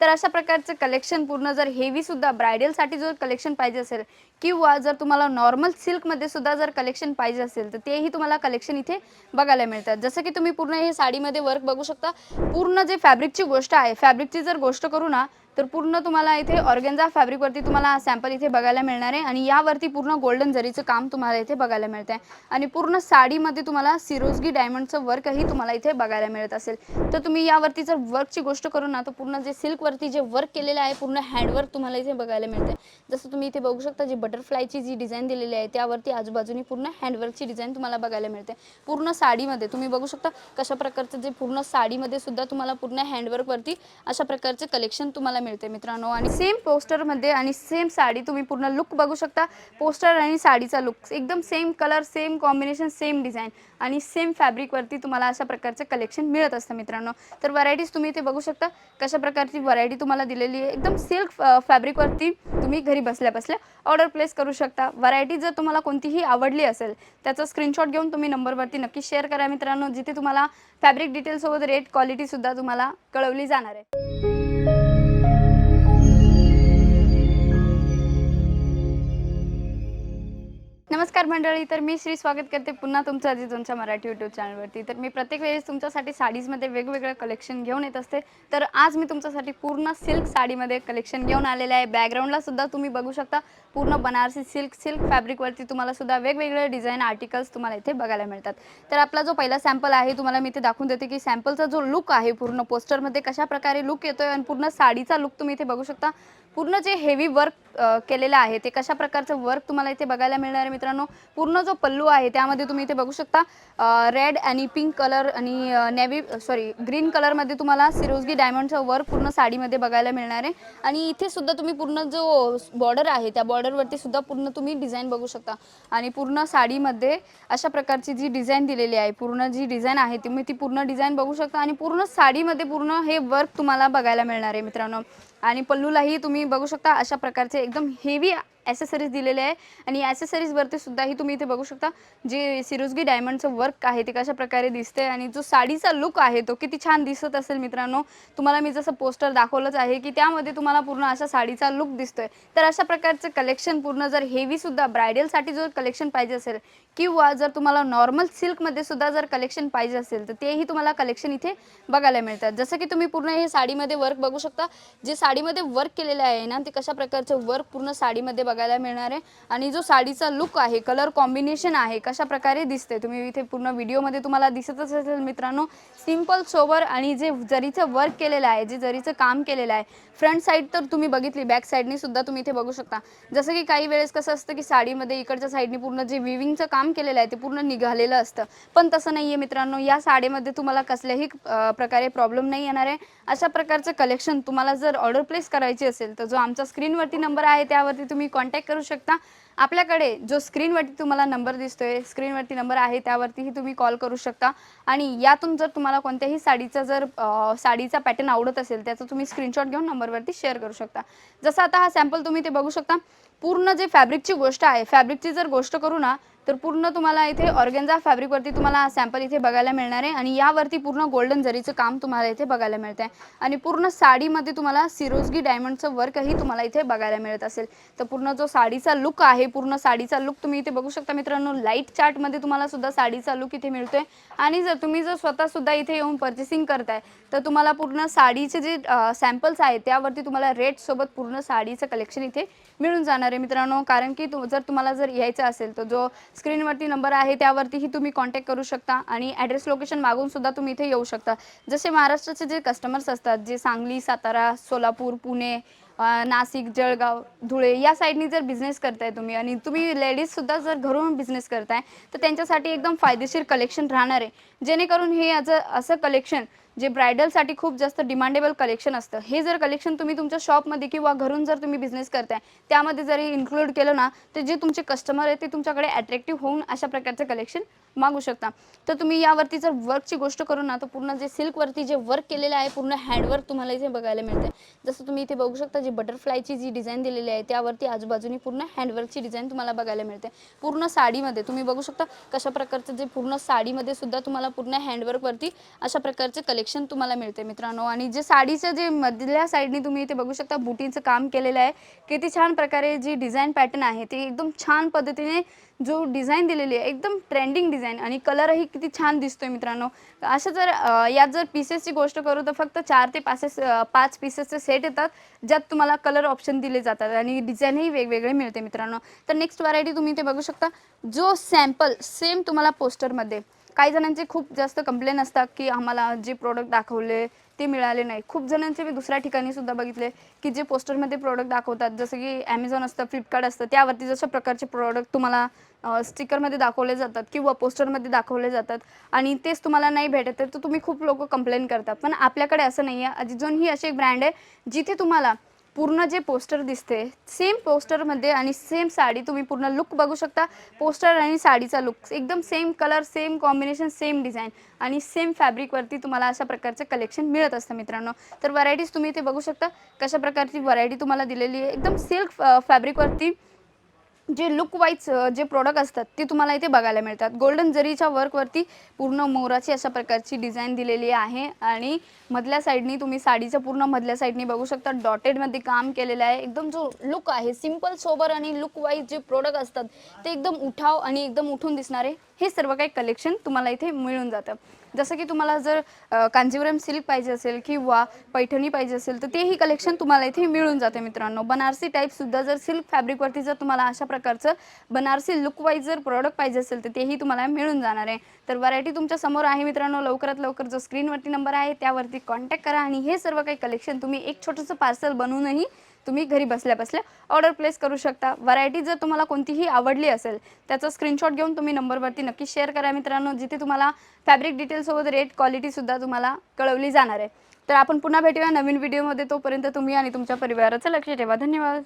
तर अशा प्रकारचं कलेक्शन पूर्ण जर हेवी सुद्धा ब्रायडलसाठी जर कलेक्शन पाहिजे असेल किंवा जर तुम्हाला नॉर्मल सिल्कमध्ये सुद्धा जर कलेक्शन पाहिजे असेल तर तेही तुम्हाला कलेक्शन इथे बघायला मिळतात. जसं की तुम्ही पूर्ण हे साडीमध्ये वर्क बघू शकता. पूर्ण जे फॅब्रिकची गोष्ट आहे फॅब्रिकची जर गोष्ट करू ना तर पूर्ण तुम्हाला इथे ऑर्गेन्झा फॅब्रिकवरती तुम्हाला सॅम्पल इथे बघायला मिळणार आहे. आणि यावरती पूर्ण गोल्डन जरीचं काम तुम्हाला इथे बघायला मिळतं आहे आणि पूर्ण साडीमध्ये तुम्हाला सिरोजगी डायमंडचं वर्कही तुम्हाला इथे बघायला मिळत असेल. तर तुम्ही यावरती जर वर्कची गोष्ट करू ना तर पूर्ण जे सिल्कवरती जे वर्क केलेलं आहे पूर्ण हँडवर्क तुम्हाला इथे बघायला मिळते जसं तुम्ही इथे बघू शकता जी बटरफ्लायची जी डिझाईन दिलेली आहे त्यावरती आजूबाजूनी पूर्ण हँडवर्कची डिझाईन तुम्हाला बघायला मिळते पूर्ण साडीमध्ये तुम्ही बघू शकता कशा प्रकारचं जे पूर्ण साडीमध्ये सुद्धा तुम्हाला पूर्ण हँडवर्कवरती अशा प्रकारचे कलेक्शन तुम्हाला मिळते मित्रांनो. आणि सेम पोस्टरमध्ये आणि सेम साडी तुम्ही पूर्ण लुक बघू शकता. पोस्टर आणि साडीचा लुक एकदम same colour same combination same design आणि सेम फॅब्रिकवरती तुम्हाला अशा प्रकारचं कलेक्शन मिळत असतं मित्रांनो. तर व्हरायटीज तुम्ही इथे बघू शकता. कशा प्रकारची व्हरायटी तुम्हाला दिलेली आहे. एकदम सिल्क फॅब्रिकवरती तुम्ही घरी बसल्या बसल्या ऑर्डर प्लेस करू शकता. व्हरायटी जर तुम्हाला कोणतीही आवडली असेल त्याचा स्क्रीनशॉट घेऊन तुम्ही नंबरवरती नक्की शेअर करा मित्रांनो. जिथे तुम्हाला फॅब्रिक डिटेलसोबत रेट क्वालिटीसुद्धा तुम्हाला कळवली जाणार आहे. नमस्कार मंडळी तर मी श्री स्वागत करते पुन्हा तुमचं तुमच्या मराठी यूट्यूब चॅनलवरती तर मी प्रत्येक वेळेस तुमच्यासाठी साडीजमध्ये वेगवेगळं कलेक्शन घेऊन येत असते. तर आज मी तुमच्यासाठी पूर्ण सिल्क साडीमध्ये कलेक्शन घेऊन आलेलं आहे. बॅकग्राऊंडला सुद्धा तुम्ही बघू शकता. पूर्ण बनारसी सिल्क सिल्क फॅब्रिकवरती तुम्हाला सुद्धा वेगवेगळे डिझाईन आर्टिकल्स तुम्हाला इथे बघायला मिळतात. तर आपला जो पहिला सॅम्पल आहे तुम्हाला मी इथे दाखवून देते की सॅम्पलचा जो लुक आहे पूर्ण पोस्टरमध्ये कशा प्रकारे लुक येतोय आणि पूर्ण साडीचा लुक तुम्ही इथे बघू शकता. पूर्ण जे हेवी वर्क केलेलं आहे ते कशा प्रकारचं वर्क तुम्हाला इथे बघायला मिळणार आहे मित्रांनो? पूर्ण जो पल्लू आहे त्यामध्ये तुम्ही इथे बघू शकता रेड आणि पिंक कलर आणि नेव्ही सॉरी ग्रीन कलरमध्ये तुम्हाला सिरोजगी डायमंडचं वर्क पूर्ण साडीमध्ये बघायला मिळणार आहे. आणि इथे सुद्धा तुम्ही पूर्ण जो बॉर्डर आहे त्या बॉर्डरवरती सुद्धा पूर्ण तुम्ही डिझाईन बघू शकता. आणि पूर्ण साडीमध्ये अशा प्रकारची जी डिझाईन दिलेली आहे पूर्ण जी डिझाईन आहे तुम्ही ती पूर्ण डिझाईन बघू शकता. आणि पूर्ण साडीमध्ये पूर्ण हे वर्क तुम्हाला बघायला मिळणार आहे मित्रांनो. आणि पल्लूलाही तुम्ही बघू शकता अशा प्रकारचे एकदम हेवी ॲसेसरीज दिलेले आहे. आणि ॲसेसरीजवरती सुद्धाही तुम्ही इथे बघू शकता जे सिरोजगी डायमंडचं वर्क आहे ते कशा प्रकारे दिसते आणि जो साडीचा लुक आहे तो किती छान दिसत असेल मित्रांनो. तुम्हाला मी जसं पोस्टर दाखवलंच आहे की त्यामध्ये तुम्हाला पूर्ण अशा साडीचा लुक दिसतोय. तर अशा प्रकारचं कलेक्शन पूर्ण जर हेवी सुद्धा ब्रायडलसाठी जर कलेक्शन पाहिजे असेल किंवा जर तुम्हाला नॉर्मल सिल्कमध्ये सुद्धा जर कलेक्शन पाहिजे असेल तर तेही तुम्हाला कलेक्शन इथे बघायला मिळतात. जसं की तुम्ही पूर्ण हे साडीमध्ये वर्क बघू शकता. जे साडीमध्ये वर्क केलेलं आहे ना ते कशा प्रकारचं वर्क पूर्ण साडीमध्ये बघायला मिळणार आहे. आणि जो साडीचा लुक आहे कलर कॉम्बिनेशन आहे कशा प्रकारे दिसते तुम्ही इथे पूर्ण व्हिडिओमध्ये तुम्हाला दिसतच असेल मित्रांनो. सिंपल सोबर आणि जे जरीचं वर्क केलेलं आहे जे जरीचं काम केलेलं आहे फ्रंट साईड तर तुम्ही बघितली बॅक साईडनी सुद्धा तुम्ही इथे बघू शकता. जसं की काही वेळेस कसं असतं की साडीमध्ये इकडच्या साईडनी पूर्ण जे विविंगचं काम केलेलं आहे ते पूर्ण निघालेलं असतं. पण तसं नाही आहे मित्रांनो या साडीमध्ये तुम्हाला कसल्याही प्रकारे प्रॉब्लेम नाही येणार आहे. अशा प्रकारचं कलेक्शन तुम्हाला जर ऑर्डर प्लेस करायची असेल तर जो आमचा स्क्रीनवरती नंबर आहे त्यावरती तुम्ही कॉन्टॅक्ट करू शकता. आपल्याकडे जो स्क्रीनवरती तुम्हाला नंबर दिसतोय स्क्रीनवरती नंबर आहे त्यावरतीही तुम्ही कॉल करू शकता. आणि यातून जर तुम्हाला कोणत्याही साडीचा जर साडीचा पॅटर्न आवडत असेल त्याचा तुम्ही स्क्रीनशॉट घेऊन नंबरवरती शेअर करू शकता. जसं आता हा सॅम्पल तुम्ही ते बघू शकता. पूर्ण जे फॅब्रिकची गोष्ट आहे फॅब्रिकची जर गोष्ट करू ना तर पूर्ण तुम्हाला इथे ऑर्गेन्झा फॅब्रिकवरती तुम्हाला सॅम्पल इथे बघायला मिळणार आहे. आणि यावरती पूर्ण गोल्डन जरीचं काम तुम्हाला इथे बघायला मिळतं आहे आणि पूर्ण साडीमध्ये तुम्हाला सिरोजगी डायमंडचं वर्कही तुम्हाला इथे बघायला मिळत असेल. तर पूर्ण जो साडीचा लुक आहे पूर्ण साडीचा लुक तुम्ही इथे बघू शकता मित्रांनो. लाइट चार्टमध्ये तुम्हाला सुद्धा साडीचा लुक इथे मिळतोय. आणि जर तुम्ही जर स्वतःसुद्धा इथे येऊन पर्चेसिंग करताय तर तुम्हाला पूर्ण साडीचे जे सॅम्पल्स आहेत त्यावरती तुम्हाला रेट सोबत पूर्ण साडीचं कलेक्शन इथे मिळून जाणार आहे मित्रांनो. कारण की जर तुम्हाला जर यायचं असेल तर जो स्क्रीनवरती नंबर आहे त्यावरतीही तुम्ही कॉन्टॅक्ट करू शकता आणि ॲड्रेस लोकेशन मागून सुद्धा तुम्ही इथे येऊ शकता. जसे महाराष्ट्राचे जे कस्टमर्स असतात जे सांगली सातारा सोलापूर पुणे नाशिक जळगाव धुळे या साईडनी जर बिझनेस करताय तुम्ही आणि तुम्ही लेडीजसुद्धा जर घरून बिझनेस करताय तर त्यांच्यासाठी एकदम फायदेशीर कलेक्शन राहणार आहे. जेणेकरून हे असं असं कलेक्शन जे ब्रायडलसाठी खूप जास्त डिमांडेबल कलेक्शन असतं. हे जर कलेक्शन तुम्ही तुमच्या शॉपमध्ये किंवा घरून जर तुम्ही बिझनेस करताय त्यामध्ये जरी इन्क्लूड केलं ना तर जे तुमचे कस्टमर आहेत ते तुमच्याकडे अट्रॅक्टिव्ह होऊन अशा प्रकारचं कलेक्शन मागू शकता. तर तुम्ही यावरती जर वर्कची गोष्ट करू ना तर पूर्ण जे सिल्कवरती जे वर्क केलेलं आहे पूर्ण हँडवर्क तुम्हाला इथे बघायला मिळते जसं तुम्ही इथे बघू शकता जी बटरफ्लायची जी डिझाईन दिलेली आहे त्यावरती आजूबाजूनी पूर्ण हँडवर्कची डिझाईन तुम्हाला बघायला मिळते पूर्ण साडीमध्ये तुम्ही बघू शकता कशा प्रकारचं जे पूर्ण साडीमध्ये सुद्धा तुम्हाला पूर्ण हँडवर्कवरती अशा प्रकारचे कलेक्शन कलेक्शन तुम्हाला मिळते मित्रांनो. आणि जे साडीचं जे मधल्या साईडने तुम्ही इथे बघू शकता बुटीचं काम केलेलं आहे. किती छान प्रकारे जी डिझाईन पॅटर्न आहे ते एकदम छान पद्धतीने जो डिझाईन दिलेली आहे एकदम ट्रेंडिंग डिझाईन आणि कलरही किती छान दिसतोय मित्रांनो. असं जर यात जर पीसेसची गोष्ट करू तर फक्त चार ते पाच पाच पीसेसचे सेट येतात ज्यात तुम्हाला कलर ऑप्शन दिले जातात आणि डिझाईनही वेगवेगळे मिळते मित्रांनो. तर नेक्स्ट व्हरायटी तुम्ही इथे बघू शकता जो सॅम्पल सेम तुम्हाला पोस्टरमध्ये काही जणांचे खूप जास्त कंप्लेन असतात की आम्हाला जे प्रोडक्ट दाखवले ते मिळाले नाही. खूप जणांचे मी दुसऱ्या ठिकाणी सुद्धा बघितले की जे पोस्टरमध्ये प्रोडक्ट दाखवतात जसं की ॲमेझॉन असतं फ्लिपकार्ट असतं त्यावरती जशा प्रकारचे प्रोडक्ट तुम्हाला स्टिकरमध्ये दाखवले जातात किंवा पोस्टरमध्ये दाखवले जातात आणि तेच तुम्हाला नाही भेटत तर तुम्ही खूप लोक कंप्लेन करतात. पण आपल्याकडे असं नाही आहे अजिजोन ही अशी एक ब्रँड आहे जिथे तुम्हाला पूर्ण जे पोस्टर दिसते सेम पोस्टरमध्ये आणि सेम साडी तुम्ही पूर्ण लुक बघू शकता. पोस्टर आणि साडीचा लुक एकदम same colour same combination same design आणि सेम फॅब्रिकवरती तुम्हाला अशा प्रकारचं कलेक्शन मिळत असतं मित्रांनो. तर व्हरायटीज तुम्ही इथे बघू शकता. कशा प्रकारची व्हरायटी तुम्हाला दिलेली आहे? एकदम सिल्क फॅब्रिकवरती जे लुक वाईज जे प्रोडक्ट असतात ते तुम्हाला इथे बघायला मिळतात. गोल्डन जरीच्या वर्कवरती पूर्ण मोराची अशा प्रकारची डिझाईन दिलेली आहे आणि मधल्या साईडनी तुम्ही साडीचं पूर्ण मधल्या साईडनी बघू शकता. डॉटेडमध्ये काम केलेलं आहे. एकदम जो लुक आहे सिंपल सोबर आणि लुक वाईज जे प्रोडक्ट असतात ते एकदम उठाव आणि एकदम उठून दिसणारे हे सर्व काही कलेक्शन तुम्हाला इथे मिळून जातं. जसं की तुम्हाला जर कांजीवरम सिल्क पाहिजे असेल किंवा पैठणी पाहिजे असेल तर तेही कलेक्शन तुम्हाला इथे मिळून जाते मित्रांनो. बनारसी टाईपसुद्धा जर सिल्क फॅब्रिकवरती जर तुम्हाला अशा प्रकारचं बनारसी लुकवाईज जर प्रॉडक्ट पाहिजे असेल तर तेही तुम्हाला मिळून जाणार आहे. तर व्हरायटी तुमच्यासमोर आहे मित्रांनो. लवकरात लवकर जो स्क्रीनवरती नंबर आहे त्यावरती कॉन्टॅक्ट करा आणि हे सर्व काही कलेक्शन तुम्ही एक छोटंसं पार्सल बनवूनही तुम्ही घरी बसल्या बसल्या ऑर्डर प्लेस करू शकता. व्हरायटी जर तुम्हाला कोणतीही आवडली असेल त्याचा स्क्रीनशॉट घेऊन तुम्ही नंबरवरती नक्की शेअर करा. मित्रांनो जिथे तुम्हाला फॅब्रिक डिटेलसोबत रेट क्वालिटीसुद्धा तुम्हाला कळवली जाणार आहे. तर आपण पुन्हा भेटूया नवीन व्हिडिओमध्ये तोपर्यंत तुम्ही आणि तुमच्या परिवाराचं लक्ष ठेवा. धन्यवाद.